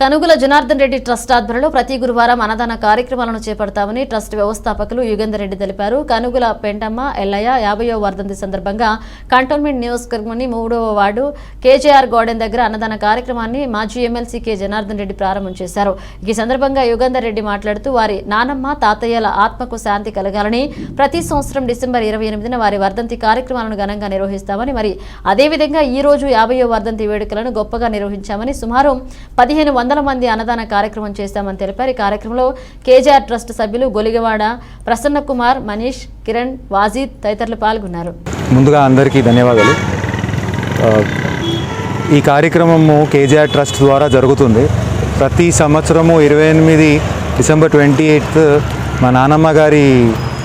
Kanugula Janardhan Reddy trust ఆధ్వర్యంలో ప్రతి గురువారం అన్నదాన కార్యక్రమాలను చేపడతామని ట్రస్ట్ వ్యవస్థాపకులు యుగేందర్ రెడ్డి తెలిపారు. కనుగుల పెంటమ్మ ఎల్లయ్య యాభయో వర్ధంతి సందర్భంగా కంటోన్మెంట్ నియోజకవర్గంలోని మూడవ వార్డు కేజేఆర్ గార్డెన్ దగ్గర అన్నదాన కార్యక్రమాన్ని మాజీ ఎమ్మెల్సీ కె జనార్దన్ రెడ్డి ప్రారంభం చేశారు. ఈ సందర్భంగా యుగంధర్ రెడ్డి మాట్లాడుతూ వారి నానమ్మ తాతయ్యల ఆత్మకు శాంతి కలగాలని ప్రతి సంవత్సరం డిసెంబర్ ఇరవై ఎనిమిదిన వారి వర్ధంతి కార్యక్రమాలను ఘనంగా నిర్వహిస్తామని మరి అదేవిధంగా ఈ రోజు యాభయో వర్ధంతి వేడుకలను గొప్పగా నిర్వహించామని సుమారు పదిహేను వందల మంది అన్నదాన కార్యక్రమం చేస్తామని తెలిపారు. ఈ కార్యక్రమంలో కేజీఆర్ ట్రస్ట్ సభ్యులు గొలిగవాడ ప్రసన్న కుమార్ మనీష్ కిరణ్ వాజీద్ తదితరులు పాల్గొన్నారు. ముందుగా అందరికీ ధన్యవాదాలు. ఈ కార్యక్రమము కేజీఆర్ ట్రస్ట్ ద్వారా జరుగుతుంది. ప్రతి సంవత్సరము ఇరవై ఎనిమిది డిసెంబర్ ట్వంటీ ఎయిత్ మా నానమ్మ గారి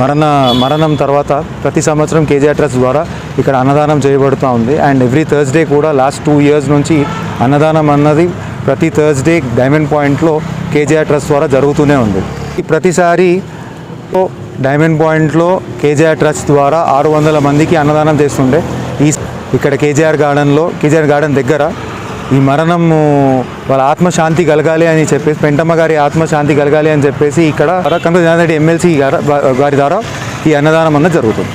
మరణ మరణం తర్వాత ప్రతి సంవత్సరం కేజీఆర్ ట్రస్ట్ ద్వారా ఇక్కడ అన్నదానం చేయబడుతూ ఉంది. అండ్ ఎవ్రీ థర్స్డే కూడా లాస్ట్ టూ ఇయర్స్ నుంచి అన్నదానం అన్నది ప్రతి థర్స్డే డైమండ్ పాయింట్లో కేజీఆర్ ట్రస్ట్ ద్వారా జరుగుతూనే ఉంది. ప్రతిసారి డైమండ్ పాయింట్లో కేజీఆర్ ట్రస్ట్ ద్వారా ఆరు వందల మందికి అన్నదానం చేస్తుండే. ఈ ఇక్కడ కేజీఆర్ గార్డెన్లో కేజీఆర్ గార్డెన్ దగ్గర ఈ మరణము వాళ్ళ ఆత్మశాంతి కలగాలి అని చెప్పేసి పెంటమ్మ గారి ఆత్మశాంతి కలగాలి అని చెప్పేసి ఇక్కడ కనుక జనార్దన్ ఎమ్మెల్సీ గారి గారి ద్వారా ఈ అన్నదానం అన్నది జరుగుతుంది.